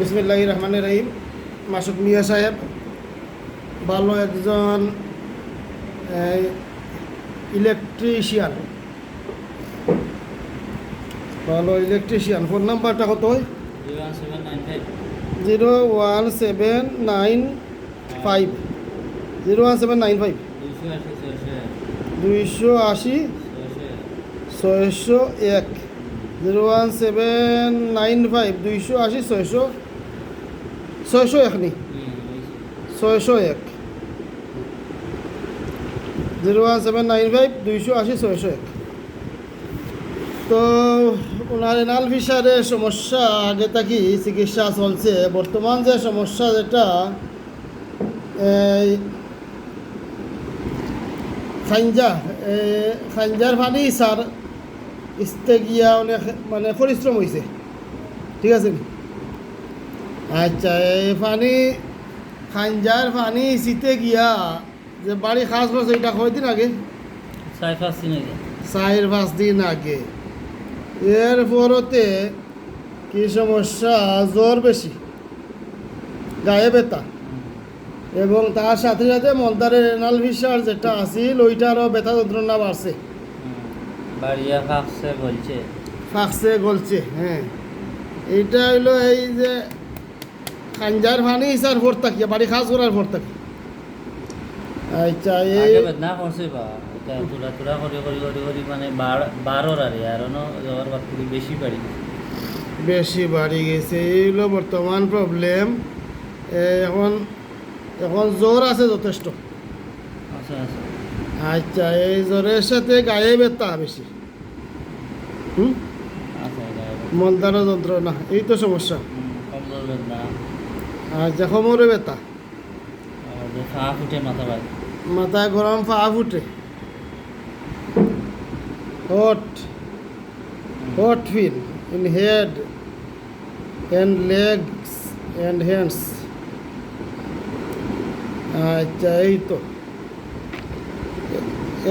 বিসমিল্লাহ রহমান রহিম মাসুদ মিয়া সাহেব ভালো একজন ইলেকট্রিশিয়ান। ভালো ইলেকট্রিশিয়ান। ফোন নাম্বারটা কত zero one seven nine five. Zero one seven nine five. দুইশো আশি। ছয়শো এক। Zero one seven nine five. দুইশো আশি, ছয়শো ছয়শো এক নি? ছয়শো এক। Zero one seven nine five দুইশো আশি, ছয়শো এক। তো ওনার এনাল ফিসারের সমস্যা, আগে থাকি চিকিৎসা চলছে? বর্তমান যে সমস্যা যেটা খাঞ্জা খাঞ্জার পানি স্যার, ইস্তে গিয়া অনেক মানে পরিশ্রম হয়েছে ঠিক আছে? আচ্ছা এই পানি খাঞ্জার পানি শীতে গিয়া যে বাড়ি খাস করছে এটা কয়দিন আগে? চার পাঁচ দিন আগে। চার পাঁচ দিন আগে। এর পরতে কি সমস্যা? জ্বর বেশি গায়ে ব্যথা। এবং তার সাথে সাথে মন্দারের রেনাল ফিসার যেটা আছিল ওইটারও ব্যথা যন্ত্রণা বাড়ছে। বাড়িয়া কাকছে বলছে ফাঁকছে গলছে হ্যাঁ। এইটা হইল এই যে খাঞ্জার ফানি ইসার ভোর থাকি বাড়ি খাস করার ভোর থাকি। আচ্ছা এই না করছে বা? এটা তুলা তুলা করে করে করে করে মানে বার বারোর আরে আর বেশি পারি বেশি বাড়ি গেছে এইগুলো বর্তমান প্রবলেম এখন এখন জ্বর আছে যথেষ্ট। আচ্ছা এই জ্বরের সাথে গায়ে ব্যথা বেশি। হুম? আচ্ছা মন্দারও যন্ত্রণা এই তো সমস্যা। বেদনা আচ্ছা কোমরে ব্যথা আর যে ফুটে মাথা গরম পা ফুটে। Hot hot feel in head and legs and hands আচ্ছা এই তো।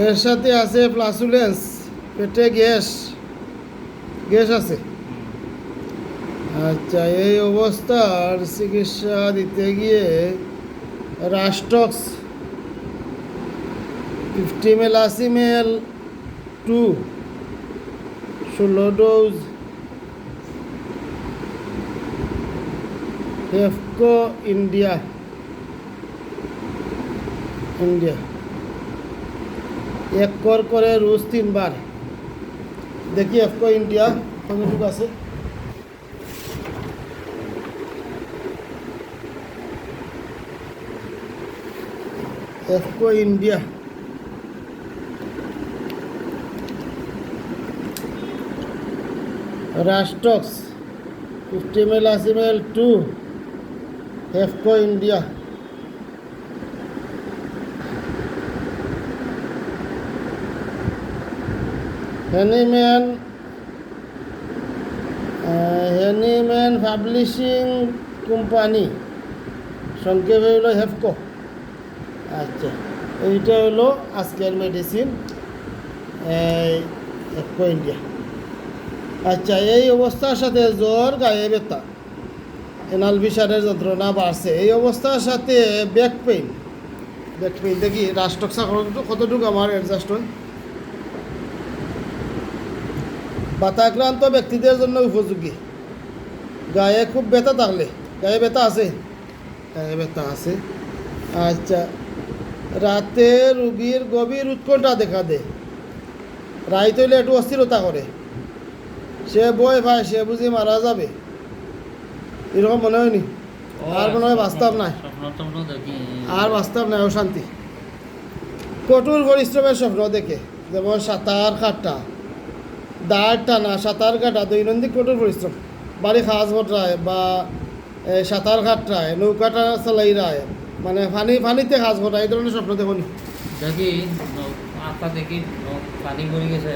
এর সাথে আছে প্লাসুলেন্স পেটে গ্যাস। গ্যাস আছে। আচ্ছা এই অবস্থার চিকিৎসা দিতে গিয়ে রাস্টক্স ফিফটি এম এল আশি এম এল টু ষোলো ডোজ হেফকো ইন্ডিয়া ইন্ডিয়া। এক কর করে রোজ তিনবার। দেখি এফকো ইন্ডিয়া। কতটুকু আছে। Hapco India Rhus tox fifty M L আশি M L to Hapco India Hahnemann Hahnemann publishing company সংক্ষেপে হলো হেফকো আচ্ছা এইটা হলো আজকের মেডিসিন ইন্ডিয়া আচ্ছা এই অবস্থার সাথে জ্বর, গায়ে ব্যথা, এনাল বিষারের যন্ত্রণা বাড়ছে। এই অবস্থার সাথে ব্যাক পেইন ব্যাক পেইন দেখি রাষ্ট্রকসা কতটুকু আমার অ্যাডজাস্ট হয়? বাতাক্রান্ত ব্যক্তিদের জন্য উপযোগী। গায়ে খুব ব্যথা থাকলে, গায়ে ব্যথা আছে? গায়ে ব্যথা আছে। আচ্ছা রাতে রুগীর গভীর উৎকণ্ঠা দেখা দেয়। রাইত হইলে একটু অস্থিরতা করে। সে বই ভাই সে বুঝি মারা যাবে। এরকম মনে হয়নি? আর মনে হয় বাস্তব নাই। আর বাস্তব নাই অশান্তি কঠোর পরিশ্রমের স্বপ্ন দেখে যেমন সাঁতার কাটা দাঁড় টানা সাঁতার কাটা দৈনন্দিন কঠোর পরিশ্রম। বাড়ি খাওয়াজ ভটরায় বা সাঁতার কাটরায় নৌকাটা চালাই রায় মানে পানি পানিতে কাজ করা এই ধরনের স্বপ্ন দেখুন। দেখি আঁকা দেখি পানি পড়ে গেছে।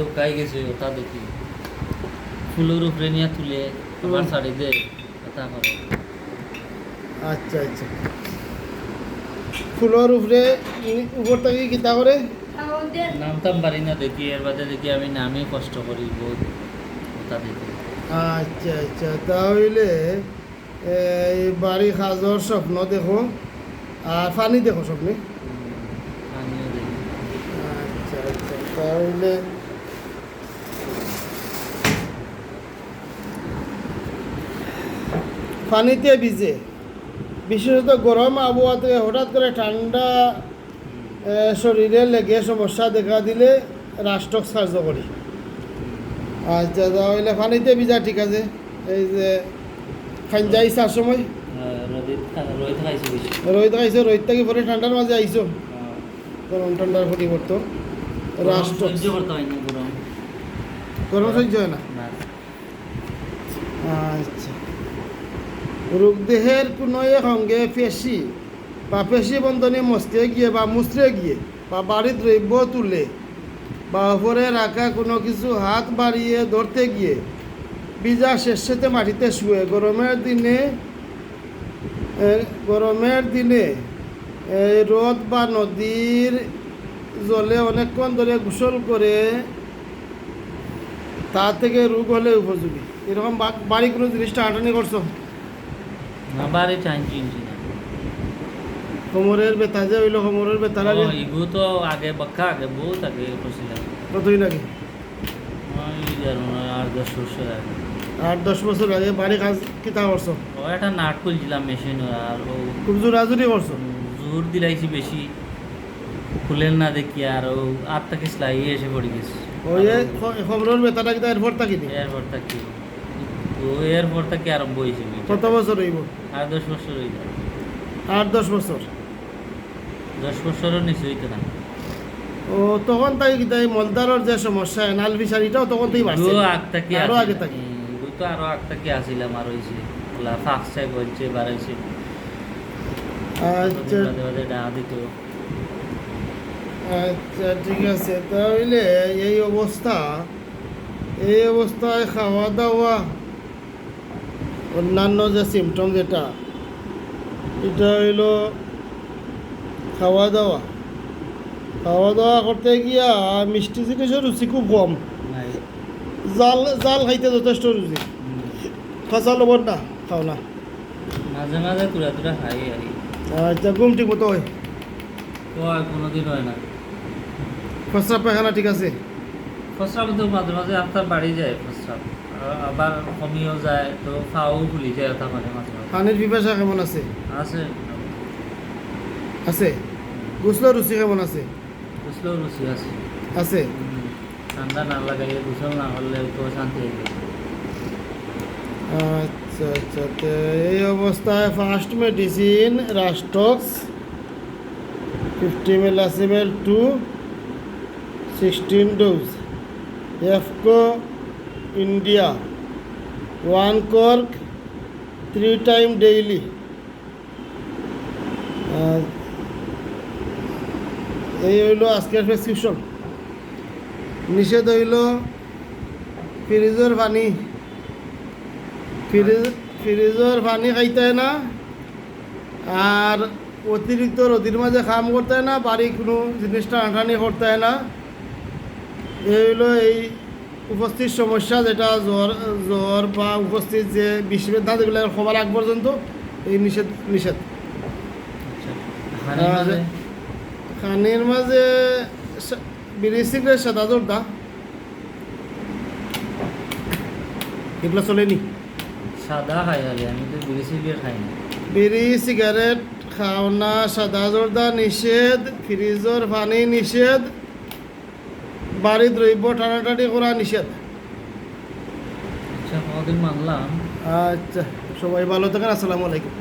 শুকাই গেছে ওটা দেখি। ফুলের উপরে নিয়ে তুলে আমার। শাড়ি দে এটা করে। আচ্ছা আচ্ছা। ফুলের উপরে উপর থেকে কিতা করে? নামতাম পারি না দেখি এর বাদে দেখি আমি নামই কষ্ট করি বহুত ওটা দেখি। আচ্ছা আচ্ছা তাহলে বাড়ি সাজর স্বপ্ন দেখো আর পানি দেখো স্বপ্নে। আচ্ছা আচ্ছা তাহলে পানিতে ভিজে। বিশেষত গরম আবহাওয়াতে হঠাৎ করে ঠান্ডা শরীরে লেগে সমস্যা দেখা দিলে রাষ্ট্রক কার্যকরী আচ্ছা তাহলে পানিতে ভিজা, ঠিক আছে। এই যে খাঞ্জা ইসার সময়? রোদিত রোহিত খাইছি রোহিত থাকি পরে ঠান্ডার মাঝে আইসো গরম ঠান্ডার পরিবর্তন। রাষ্ট্র হয় গরম। সহ্য হয় না? আচ্ছা। রোগদেহের কোনো এক অঙ্গে পেশি। বা পেশি বন্ধনে মস্কে গিয়ে বা মুসরে গিয়ে বা বাড়ির দ্রব্য তুলে বা উপরে রাখা কোনো কিছু হাত বাড়িয়ে ধরতে গিয়ে বিজা শেষেতে মাটিতে শুয়ে। গরমের দিনে গরমের দিনে রোদ বা নদীর জলে অনেকক্ষণ ধরে গোসল করে তা থেকে রোগ হলে উপযোগী। এরকম বাড়ি কোনো জিনিসটা আটানি করছ? কোমরের ব্যথা যে হইল কোমরের ব্যথা লাগে? ইগো তো আগে বাক্কা আগে বহুত আগে করছিলাম। কতই লাগে ওই জানো না, দশ বছর আগে। আট দশ বছর আগে বাড়ি কাজ কিতা করছ? ও একটা নাট খুলছিলাম মেশিন আর ও খুব জোরাজুরি করছ? জোর দিলাইছি বেশি। খুলেন না দেখি আর ও আটটাকে সেলাই এসে পড়ে গেছে। ওই যে খ- কোমরের ব্যথাটা কিতা এরপর থাকিনি এরপর থাকি ও এরপর থেকে আরম্ভ হয়েছে কত বছর হইব? আর দশ বছর যায় আট দশ বছর? দশ বছরও নিচে হইতে না। ও তখন তাই মলদারের যে সমস্যা এনাল ফিসারিটাও তখন তাই বাড়ছে। ও আগ থাকি আরও আগে থাকি তো আরও আগ থাকি আসিলাম আর হয়েছে ওলা ফাঁকস চাই বলছে বাড়াইছে। আচ্ছা। দিত। আচ্ছা ঠিক আছে। তাহলে এই অবস্থা এই অবস্থায় খাওয়া দাওয়া অন্যান্য যে সিমটম যেটা এটা হইল খাওয়া দাওয়া খাওয়া দাওয়া করতে গিয়া মিষ্টি জিনিসের রুচি খুব কম। জাল জাল খাইতে যথেষ্ট হুম। কাঁচা লবণ না খাও না মাঝে মাঝে তুরা তুরা খাই আর। আচ্ছা ঘুম ঠিক মতো হয়। কোনোদিন হয় না। খসরা পায়খানা ঠিক আছে। প্রস্রাব তো মাঝে মাঝে আপনার বাড়ি যায় আর আবার কমিও যায় তো খাওয়াও ভুলি যায় ওটা মাঝে মাঝে। পানির পিপাসা কেমন আছে? আছে। আছে? গুসলোর রুচি কেমন আছে? বুঝলেও রুচি আছে। আছে। ঠান্ডা না লাগাইলে গোসল না করলে তো শান্তি হয়ে আচ্ছা আচ্ছা তো এই অবস্থায় first medicine Rhus tox fifty মেলাসিমেল to sixteen dose Hapco India one cork three time daily এই হইল আজকের প্রেসক্রিপশন নিষেধ হইল ফ্রিজের পানি। ফ্রিজ ফ্রিজের পানি খাইতে হয় না আর অতিরিক্ত রোদির মাঝে কাম করতে হয় না বাড়ি কোনো জিনিসটা আটানি করতে হয় না। এই হলো এই উপস্থিত সমস্যা যেটা জ্বর জ্বর বা উপস্থিত যে বিষ বেদনা যেগুলো খবর আগ পর্যন্ত এই নিষেধ নিষেধ। আচ্ছা খানির মাঝে? বিড়ি সিগারেট সাদা জোরদা এগুলো চলেনি সাদা খাই আর আমি তো বিড়ি সিগারেট খাই না বিড়ি সিগারেট খাওনা সাদা জর্দা নিষেধ ফ্রিজের পানি নিষেধ বাড়ি দ্রব্য টানাটানি করা নিষেধ আচ্ছা কদিন মানলাম আচ্ছা সবাই ভালো থাকেন আসসালামু আলাইকুম